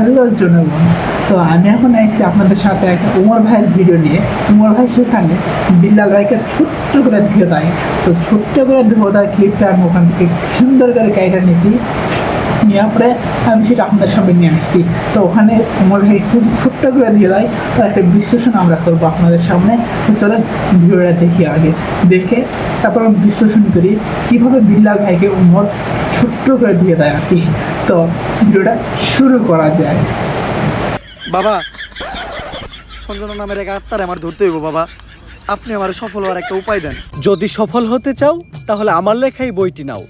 Hello জনগণ তো আমি এখন আইছি আপনাদের সাথে একটা উমর ভাইয়ের ভিডিও নিয়ে। উমর ভাই সেখানে বিল্লাল ভাইকে ছোট্ট করে ধুয়ে দেয়। তো ছোট্ট করে ধুয়ে দেওয়ার ক্লিপটা আমি ওখান থেকে সুন্দর করে কাইটা নিয়েছি নেওয়ার পরে আমি সেটা আপনাদের সামনে নিয়ে আসছি। তো ওখানে উমর ভাই খুব ছোট্ট করে দিয়ে দেয়। তো একটা বিশ্লেষণ আমরা করব আপনাদের সামনে। তো চলেন ভিডিওটা দেখি আগে। দেখে তারপর বিশ্লেষণ করি, কীভাবে বিল্লাল ভাইকে উমর ছোট্ট করে দিয়ে দেয় আর কি। তো ভিডিওটা শুরু করা যায়। বাবা সঞ্জনা নামের এক আত্মার আমার ধরতে হইব বাবা। আপনি আমার সফল হওয়ার একটা উপায় দেন। যদি সফল হতে চাও তাহলে আমার লেখাই বইটি নাও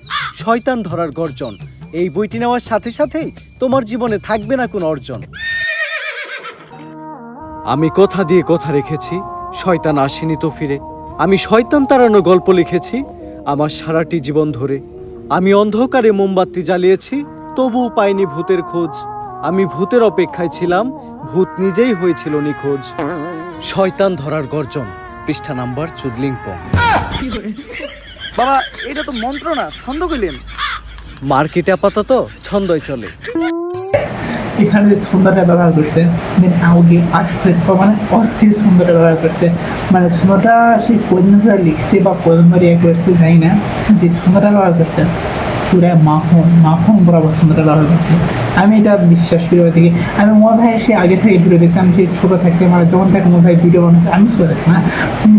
শয়তান ধরার গর্জন। এই বইটি নেওয়ার সাথে সাথেই তোমার জীবনে থাকবে না কোনো অর্জন। আমি কথা দিয়ে কথা রেখেছি শয়তান আসেনি তো ফিরে আমি শয়তান তাড়ানো গল্প লিখেছি আমার সারাটি জীবন ধরে। আমি অন্ধকারে মোমবাতি জ্বালিয়েছি তবুও পাইনি ভূতের খোঁজ। আমি ভূতের অপেক্ষায় ছিলাম ভূত নিজেই হয়েছিল নিখোঁজ। শয়তান ধরার গর্জন পৃষ্ঠা নাম্বার চুদলিংপং। বাবা এটা তো মন্ত্র না ছন্দ কইলেন। মার্কেটে আপাতত ছন্দই চলে। এখানে যে সুন্দরটা ব্যবহার করছে দেন আউগে অস্থির মানে অস্থির সুন্দরটা ব্যবহার করছে। মানে সুন্দরটা সে কোন লিখছে বা কোন ধরে ইয়ে করছে জানি না যে সুন্দরটা ব্যবহার করছে। পুরা মাখন মাখন বরাবর সুন্দরটা ব্যবহার করছে। আমি এটা বিশ্বাস করি ওই থেকে আমি মোর ভাই সে আগে থেকে ভিডিও দেখতাম সে ছোটো থাকতে মানে যখন থেকে মোর ভাই ভিডিও বানাতে আমি ছোটো দেখতাম না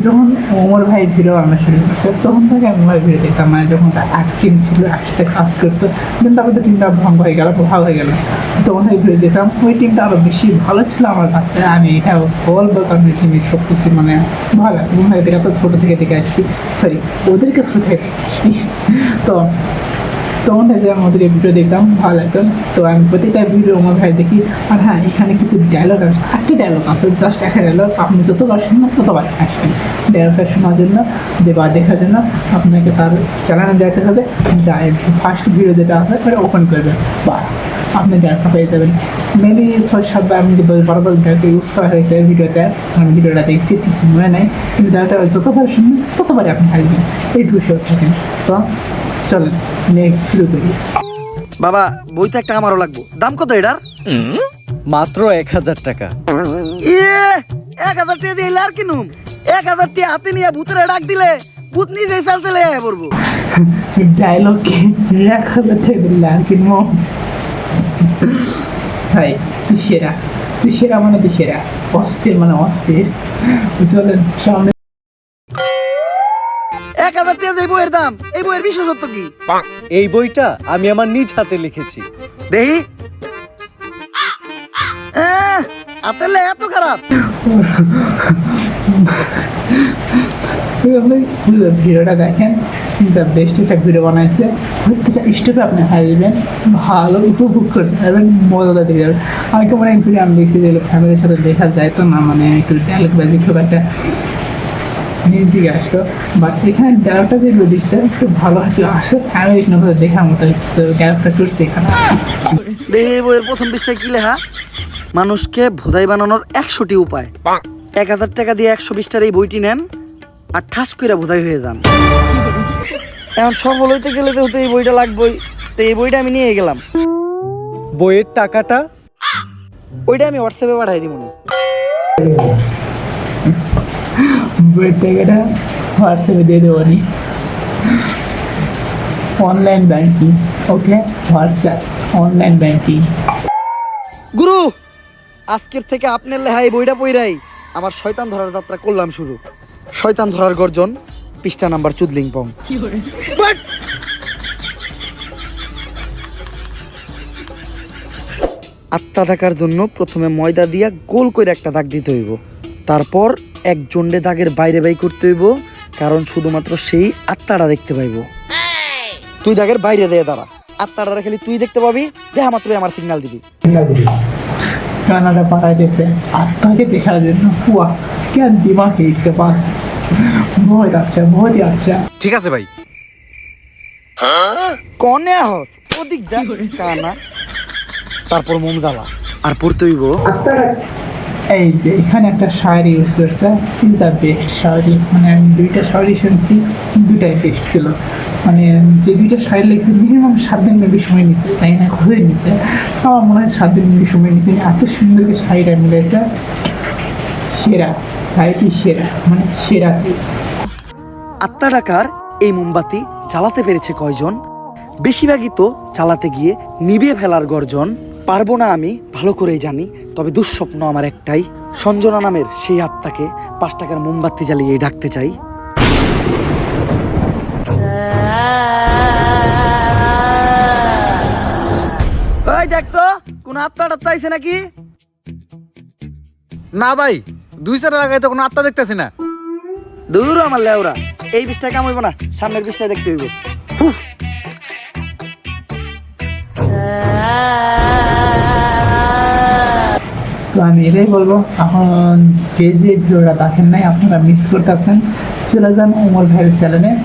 যখন ওমর ভাই ভিডিও বানানো শুরু করছে, তখন থেকে আমি মোবাইল ভিডিও দেখতাম। মানে যখন তার টিম ছিল, একসাথে কাজ করতো দেন তারপর তো টিমটা ভঙ্গ হয়ে গেল, ভালো হয়ে গেল। তখন ওই ভিডিও দেখতাম, ওই টিমটা আরও বেশি ভালো ছিল আমার কাছে আমি এটা বলব কারণ ওই টিমের সব কিছু মানে ভালো। মনে হয় এটা তো ছোটো থেকে দেখে আসছি। সরি ওদেরকে ছোটো থেকে আসছি। তো তখন থেকে আমি ওদের ভিডিও দেখতাম ভালো লাগতো তো আমি প্রত্যেকটা ভিডিও আমার ভাই দেখি, আর হ্যাঁ এখানে কিছু ডায়লগ আছে একটা ডায়লগ আছে জাস্ট একটা ডায়লগ আপনি যতবার শুনবেন ততবার আসবেন। ডায়লগটা শোনার জন্য বা দেখার জন্য আপনাকে তার চ্যানেলে যেতে হবে। যা ফার্স্ট ভিডিও যেটা আছে, ওটা ওপেন করবেন। বাস, আপনি ডায়লগটা পেয়ে যাবেন। মেবি ছয় সাতবার আমি দশ বারোবার ডায়লগটা ইউজ করা হয়েছে ভিডিওতে আমি ভিডিওটা দেখছি, ঠিক মনে নেই। কিন্তু ডায়লগটা যতবার শুনবেন, ততবারই আপনি আসবেন এই বিষয় থাকেন তো চলেন নেক্সট শুরু করি বাবা বইতে একটা আমারও লাগবো। দাম কত এটার? মাত্র এক হাজার টাকা। ইয়ে এক হাজার টাকা দিয়ে আর কিনুম এক হাজার টাকা হাতে নিয়ে ভূতের ডাক দিলে ভূত নিজেই চাল চলে আয় পড়ব। ডায়লগ কি? এক হাজার টাকা দিলে আর কি মো ভাই তুই সেরা। তুই সেরা মানে তুই সেরা। অস্থির মানে অস্থির। চলেন সামনে। বইয়ের দাম? এই বইয়ের বিশেষত্ব কি? এই বইটা আমি আমার নিজ হাতে লিখেছি। দেখি। আহ, হাতের লে এত খারাপ। ভিডিওটা দেখেন দ্য বেস্ট একটা ভিডিও বানাইছে। প্রত্যেকটা স্টেপে আপনি হাসবেন ভালো উপভোগ করতে পারবেন যাবেন। আমি ভিডিও দেখছি যেগুলো ফ্যামিলির সাথে দেখা যায় তো না মানে একটু ডায়লগ বাজি খুব একটা নিজ দিকে আসতো। বাট এখানে ডায়লগটা যেগুলো দিচ্ছে একটু ভালো একটু আসছে ফ্যামিলির মতো দেখার মতো ক্যারেক্টার করছে এখানে। এই বইয়ের প্রথম পৃষ্ঠায় কি লেখা? মানুষকে ভোদাই বানানোর একশোটি উপায়। এক হাজার টাকা দিয়ে একশো বিশটার এই বইটি নেন আর ঠাস করে ভোদাই হয়ে যান। এখন সফল হইতে গেলে তো এই বইটা লাগবেই। তো এই বইটা আমি নিয়ে গেলাম। বইয়ের টাকাটা ওইটা আমি হোয়াটসঅ্যাপে পাঠাই দিব বইয়ের টাকাটা হোয়াটসঅ্যাপে দিয়ে দেবো নি। Online banking okay WhatsApp online banking গুরু আজকের থেকে আপনার লেহাই বইটা পইরাই। আমার শয়তান ধরার যাত্রা করলাম শুরু। শয়তান ধরার গর্জন পৃষ্ঠা নাম্বার চুদলিং পং আত্মা ডাকার জন্য প্রথমে ময়দা দিয়া গোল করে একটা দাগ দিতে হইব। তারপর একজনডে দাগের বাইরে বাই করতে হইব কারণ শুধুমাত্র সেই আত্মাটা দেখতে পাইব। তুই দাগের বাইরে দিয়ে দাঁড়া। আত্মাটা খালি তুই দেখতে পাবি দেখা মাত্রই আমার সিগনাল দিবি। কানাডা পাঠাইতেছে আত্মাকে দেখার জন্য পুয়া কেন দিমাগ খেয়েছে বাস। ভয় আচ্ছা ভয় আচ্ছা ঠিক আছে ভাই। কনে হস ওদিক দেখ কানা। তারপর মোম জ্বালা আর পড়তে হইব। আত্মাটা এই যে এখানে একটা শাড়ি ইউজ করছে ইজ দ্য বেস্ট শাড়ি মানে আমি দুইটা শাড়ি শুনছি, দুইটাই বেস্ট ছিল। মানে যে দুইটা শাড়ি লেগেছে মিনিমাম সাত দিন মেবি সময় নিচ্ছে তাই না? ঘুরে নিচ্ছে আমার মনে হয় সাত দিন মেবি সময় নিচ্ছে এত সুন্দর শাড়িটা মিলেছে সেরা, শাড়িটি সেরা মানে সেরা। আত্মা ডাকার এই মোমবাতি চালাতে পেরেছে কয়জন? বেশিরভাগই তো চালাতে গিয়ে নিভিয়ে ফেলার গর্জন। পারব না আমি ভালো করেই জানি তবে দুঃস্বপ্ন আমার একটাই সঞ্জনা নামের সেই আত্মাকে পাঁচ টাকার মোমবাতি জ্বালিয়ে ডাকতে চাই। ওই দেখ তো কোন আত্মা টাত্মা আইছে নাকি? না ভাই দুই চার লাগাই তো কোনো আত্মা দেখতেছি না। দূর আমার লেওরা এই বিষটায় কাম হইব না সামনের বিষটায় দেখতে হইব। হুফ তো আমি এটাই বলব, এখন যে যে ভিডিওটা দেখেন নাই, আপনারা মিস করতেছেন, চলে যান ওমর ভাইয়ের চ্যানেলে